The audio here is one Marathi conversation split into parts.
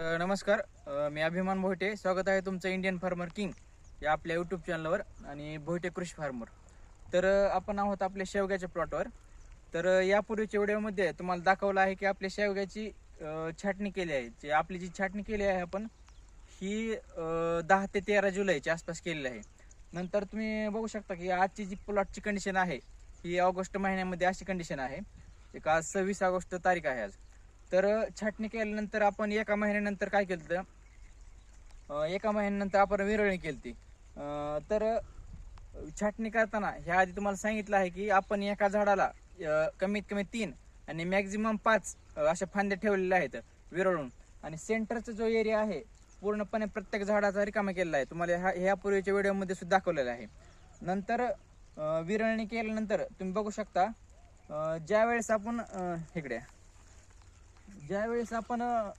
नमस्कार. मी अभिमान भोटे स्वागत आहे तुमचं इंडियन फार्मर किंग या आपल्या यूट्यूब चॅनलवर आणि भोटे कृषी फार्मर तर आपण आहोत आपल्या शेवग्याच्या प्लॉटवर तर यापूर्वीच्या व्हिडिओमध्ये तुम्हाला दाखवलं आहे की आपल्या शेवग्याची छाटणी केली आहे. जी आपली जी छाटणी केली आहे आपण ही दहा ते तेरा जुलैच्या आसपास केलेली आहे. नंतर तुम्ही बघू शकता की आजची जी प्लॉटची कंडिशन आहे ही ऑगस्ट महिन्यामध्ये अशी कंडिशन आहे एक आज सव्वीस ऑगस्ट तारीख आहे आज. तर छाटणी केल्यानंतर आपण एका महिन्यानंतर काय केलं तर एका महिन्यानंतर आपण विरळणी केली ती तर छाटणी करताना ह्या आधी तुम्हाला सांगितलं आहे की आपण एका झाडाला कमीत कमी तीन आणि मॅक्झिमम पाच अशा फांद्या ठेवलेल्या आहेत विरळून. आणि सेंटरचा जो एरिया आहे पूर्णपणे प्रत्येक झाडाचा रिकामा केलेला आहे. तुम्हाला ह्या ह्यापूर्वीच्या व्हिडिओमध्ये सुद्धा दाखवलेला आहे. नंतर विरळणी केल्यानंतर तुम्ही बघू शकता ज्या वेळेस आपण इकडे ज्यावेळेस ज्या वेळेस आपण अ,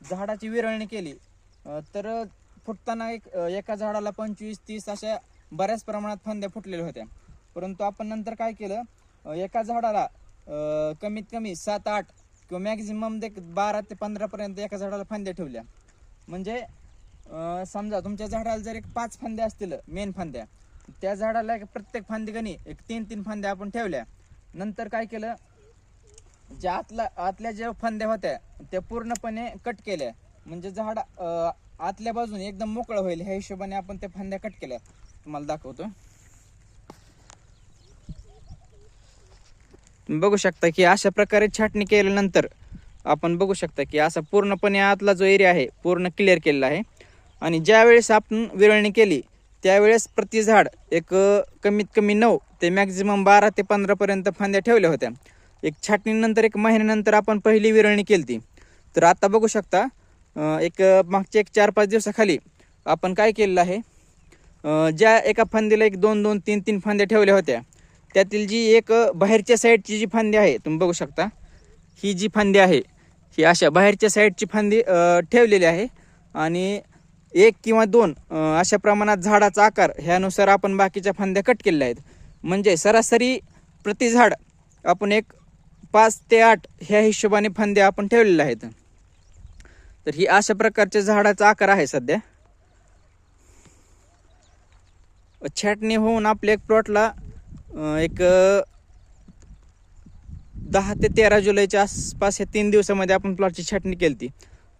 झाडाची विरळणी केली अ, तर फुटताना एक अ, एका झाडाला पंचवीस तीस अशा बऱ्याच प्रमाणात फांद्या फुटलेल्या होत्या. परंतु आपण नंतर काय केलं अ, एका झाडाला अ, कमीत कमी सात आठ किंवा मॅक्झिमम दे बारा ते पंधरा पर्यंत एका झाडाला फांद्या ठेवल्या. म्हणजे अ, समजा तुमच्या झाडाला जर एक पाच फांद्या असतील मेन फांद्या त्या झाडाला एक प्रत्येक फांदीगणी एक तीन तीन फांद्या आपण ठेवल्या. नंतर काय केलं ज्या आतला आतल्या ज्या फांद्या होत्या त्या पूर्णपणे कट केल्या. म्हणजे झाड आतल्या बाजूने एकदम मोकळं होईल ह्या हिशोबाने आपण त्या फांद्या कट केल्या. तुम्हाला दाखवतो. बघू शकता की अशा प्रकारे छाटणी केल्यानंतर आपण बघू शकता की असा पूर्णपणे आतला जो एरिया आहे पूर्ण क्लिअर केलेला आहे. आणि ज्यावेळेस आपण विरळणी केली त्यावेळेस प्रति झाड एक कमीत कमी नऊ ते मॅक्झिमम बारा ते पंधरापर्यंत फांद्या ठेवल्या होत्या. एक छाटणीनंतर एक महिन्यानंतर आपण पहिली विरळणी केली ती तर आता बघू शकता एक मागच्या एक चार पाच दिवसाखाली आपण काय केलेलं आहे? ज्या एका फांदीला एक दोन दोन तीन तीन फांद्या ठेवल्या होत्या त्यातील जी एक बाहेरच्या साईडची जी फांदी आहे तुम्ही बघू शकता ही जी फांदी आहे ही अशा बाहेरच्या साईडची फांदी ठेवलेली आहे. आणि एक किंवा दोन अशा प्रमाणात झाडाचा आकार ह्यानुसार आपण बाकीच्या फांद्या कट केलेल्या आहेत. म्हणजे सरासरी प्रति झाड आपण एक पाच ते आठ ह्या हिशोबाने फांद्या आपण ठेवलेल्या आहेत. तर ही अशा प्रकारच्या झाडाचा आकार आहे सध्या. छाटणी होऊन आपल्या एक प्लॉटला एक दहा ते तेरा जुलैच्या आसपास या तीन दिवसामध्ये आपण प्लॉटची छाटणी केली ती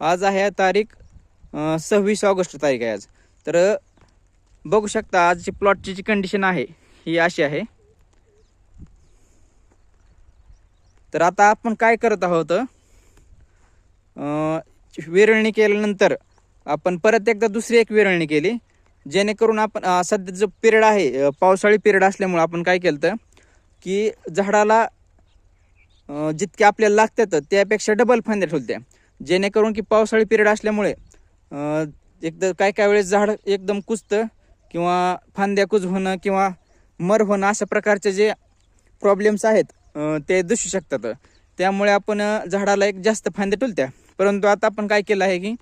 आज आहे तारीख सव्वीस ऑगस्ट तारीख आहे आज. तर बघू शकता आजची प्लॉटची जी कंडिशन आहे ही अशी आहे. तर आता आपण काय करत आहोत? विरळणी केल्यानंतर आपण परत एकदा दुसरी एक विरळणी केली. जेणेकरून आपण सध्या जो पिरियड आहे पावसाळी पिरियड असल्यामुळं आपण काय केलं तर की झाडाला जितके आपल्याला लागतात त्यापेक्षा डबल फांद्या ठेवत्या जेणेकरून की पावसाळी पिरियड असल्यामुळे एकदा काय काय वेळेस झाड एकदम कुजतं किंवा फांद्या कुज होणं किंवा मर होणं अशा प्रकारचे जे प्रॉब्लेम्स आहेत ते दिसू शकतात. त्यामुळे आपण झाडाला एक जास्त फांद्या टुलत्या परंतु आता आपण काय केलं आहे की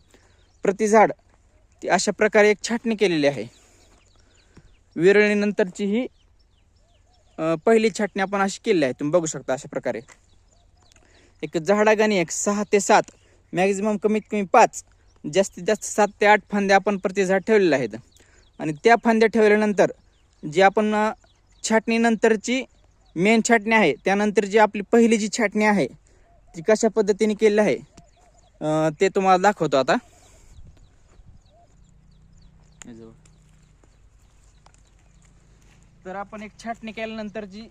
प्रति झाड ती अशा प्रकारे एक छाटणी केलेली आहे. विरळीनंतरची ही पहिली छाटणी आपण अशी केलेली आहे. तुम्ही बघू शकता अशा प्रकारे. एक झाडागाणी एक सहा ते सात मॅक्झिमम कमीत कमी पाच जास्तीत जास्त सात ते आठ फांद्या आपण प्रति झाड ठेवलेल्या आहेत. आणि त्या फांद्या ठेवल्यानंतर जी आपण छाटणीनंतरची मेन छाटणी आहे. त्यानंतर जी आपली पहिली जी छाटणी आहे ती कशा पद्धतीने केलेली आहे ते तुम्हाला दाखवतो आता. तर आपण एक छाटणी केल्यानंतर जी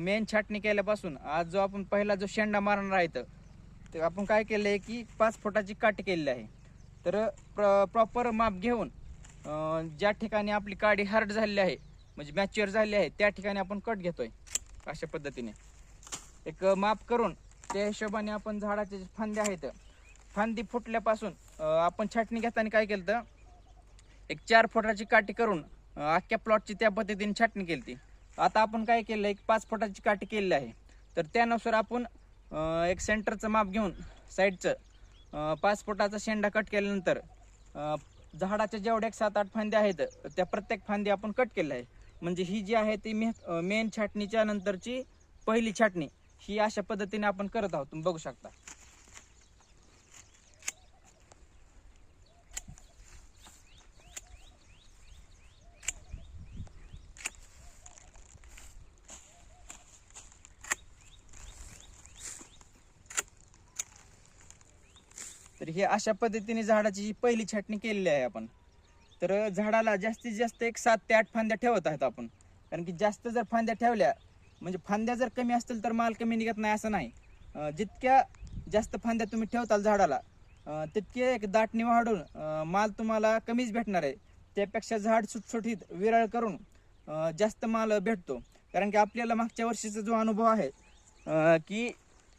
मेन छाटणी केल्यापासून आज जो आपण पहिला जो शेंडा मारणार आहे तर आपण काय केलं आहे की पाच फुटाची काठी केलेली आहे. तर प्रॉपर माप घेऊन ज्या ठिकाणी आपली काडी हार्ड झालेली आहे म्हणजे मॅच्युअर झाली आहे त्या ठिकाणी आपण कट घेतोय. अशा पद्धतीने. एक माप करून त्या हिशोबाने आपण झाडाचे जे फांदे आहेत फांदी फुटल्यापासून आपण छाटणी घेताना काय केलं तर एक चार फुटाची काठी करून अख्ख्या प्लॉटची त्या पद्धतीने छाटणी केली ती आता आपण काय केलं? एक पाच फुटाची काठी केलेली आहे. तर त्यानुसार आपण एक सेंटरचं माप घेऊन साईडचं पाच फुटाचा शेंडा कट केल्यानंतर झाडाच्या जेवढ्या एक सात आठ फांद्या आहेत त्या प्रत्येक फांदी आपण कट केल्या आहे म्हणजे ही जी आहे ती मेह मेन छाटणीच्या नंतरची पहिली छाटणी. ही अशा पद्धतीने आपण करत आहोत. तुम्ही बघू शकता. तर हे अशा पद्धतीने झाडाची पहिली छाटणी केलेली आहे आपण. तर झाडाला जास्तीत जास्त एक सात ते आठ फांद्या ठेवत आहेत आपण. कारण की जास्त जर फांद्या ठेवल्या म्हणजे फांद्या जर कमी असतील तर माल कमी निघत नाही असं नाही. जितक्या जास्त फांद्या तुम्ही ठेवताल झाडाला तितके एक दाटणी वाढून माल तुम्हाला कमीच भेटणार आहे. त्यापेक्षा झाड सुटसुटीत विरळ करून जास्त माल भेटतो. कारण की आपल्याला मागच्या वर्षीचा जो अनुभव आहे की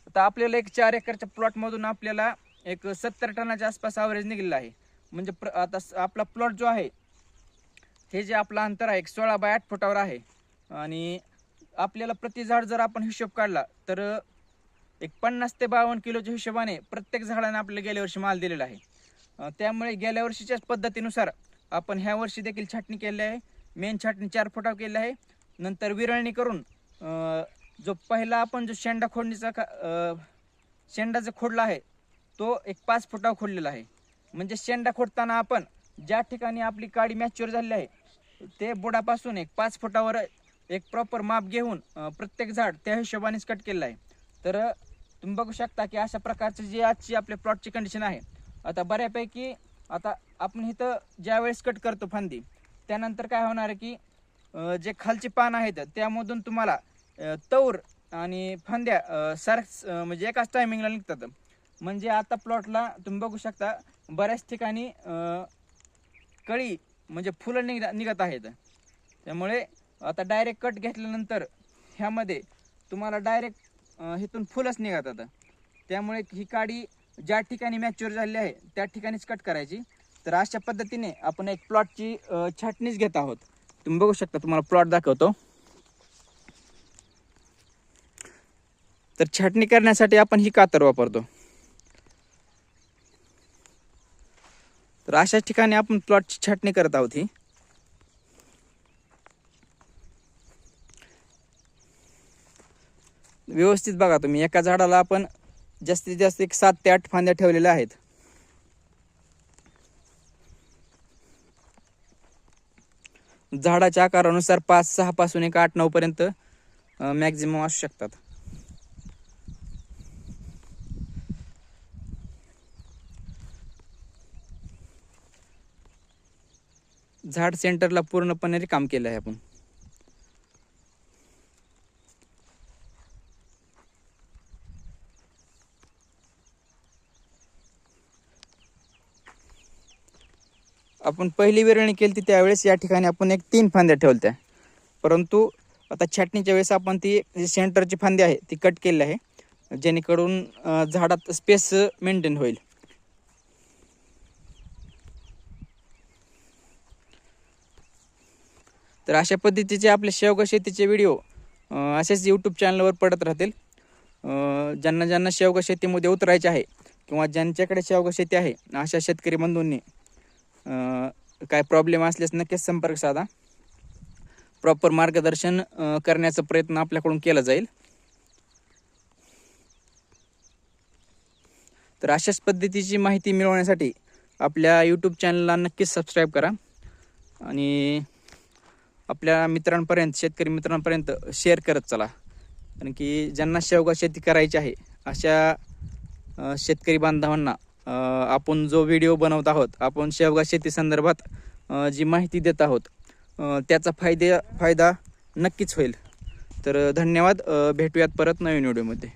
आता आपल्याला एक चार एकरच्या प्लॉटमधून आपल्याला एक सत्तर टनाच्या आसपास ॲव्हरेज निघलेला आहे. म्हणजे प्र आता स- आपला प्लॉट जो आहे हे जे आपलं अंतर आहे एक सोळा बाय आठ फुटावर आहे. आणि आपल्याला प्रति झाड जर आपण हिशोब काढला तर एक पन्नास ते बावन्न किलोच्या हिशोबाने प्रत्येक झाडाने आपल्याला गेल्या वर्षी माल दिलेला आहे. त्यामुळे गेल्या वर्षीच्याच पद्धतीनुसार आपण ह्या वर्षी देखील छाटणी केली आहे. मेन छाटणी चार फुटाव केली आहे. नंतर विरळणी करून जो पहिला आपण जो शेंडा खोडणीचा का शेंडा जो खोडला आहे तो एक पाच फुटाव खोडलेला आहे. म्हणजे शेंडा खोडताना आपण ज्या ठिकाणी आपली काडी मॅच्युअर झाली आहे ते बुडापासून एक पाच फुटावर एक प्रॉपर माप घेऊन प्रत्येक झाड त्या हिशोबानेच कट केलेलं आहे. तर तुम्ही बघू शकता की अशा प्रकारची जी आजची आपल्या प्लॉटची कंडिशन आहे आता बऱ्यापैकी आता आपण इथं ज्या वेळेस कट करतो फांदी त्यानंतर काय होणार आहे की जे खालचे पान आहेत त्यामधून तुम्हाला तौर आणि फांद्या सारख म्हणजे एकाच टायमिंगला निघतात. म्हणजे आता प्लॉटला तुम्ही बघू शकता बऱ्याच ठिकाणी कळी म्हणजे फुलं निघ निघत आहेत. त्यामुळे आता डायरेक्ट कट घेतल्यानंतर ह्यामध्ये तुम्हाला डायरेक्ट इथून फुलंच निघतात. त्यामुळे ही काडी ज्या ठिकाणी मॅच्युअर झाली आहे त्या ठिकाणीच कट करायची. तर अशा पद्धतीने आपण एक प्लॉटची छाटणीच घेत आहोत. तुम्ही बघू शकता तुम्हाला प्लॉट दाखवतो. तर छाटणी करण्यासाठी आपण ही कातर वापरतो. तर अशाच ठिकाणी आपण प्लॉटची छाटणी करत आहोत ही. व्यवस्थित बघा तुम्ही एका झाडाला आपण जास्तीत जास्त एक सात ते आठ फांद्या ठेवलेल्या आहेत. झाडाच्या आकारानुसार पाच सहा पासून एक आठ नऊ पर्यंत मॅक्झिमम असू शकतात. झाड सेंटरला पूर्णपणे काम केलं आहे आपण. आपण पहिली वेरणी केली ती त्यावेळेस या ठिकाणी आपण एक तीन फांद्या ठेवल्या परंतु आता छाटणीच्या वेळेस आपण ती जी सेंटरची फांदी आहे ती कट केली आहे. जेणेकरून झाडात स्पेस मेंटेन होईल. तर अशा पद्धतीचे आपले शेवगा शेतीचे व्हिडिओ असेच यूट्यूब चॅनलवर पडत राहतील. ज्यांना ज्यांना शेवगा शेतीमध्ये उतरायचे आहे किंवा ज्यांच्याकडे शेवगा शेती आहे अशा शेतकरी बंधूंनी काय प्रॉब्लेम असल्यास नक्कीच संपर्क साधा. प्रॉपर मार्गदर्शन करण्याचा प्रयत्न आपल्याकडून केला जाईल. तर अशाच पद्धतीची माहिती मिळवण्यासाठी आपल्या यूट्यूब चॅनलला नक्कीच सबस्क्राईब करा. आणि आपल्या मित्रांपर्यंत शेतकरी मित्रांपर्यंत शेअर करत चला. कारण की ज्यांना शेवगा शेती करायची आहे अशा शेतकरी बांधवांना आपण जो व्हिडिओ बनवत आहोत आपण शेवगा शेती संदर्भात जी माहिती देत आहोत त्याचा फायदे फायदा नक्कीच होईल. तर धन्यवाद भेटूयात परत नवीन व्हिडिओमध्ये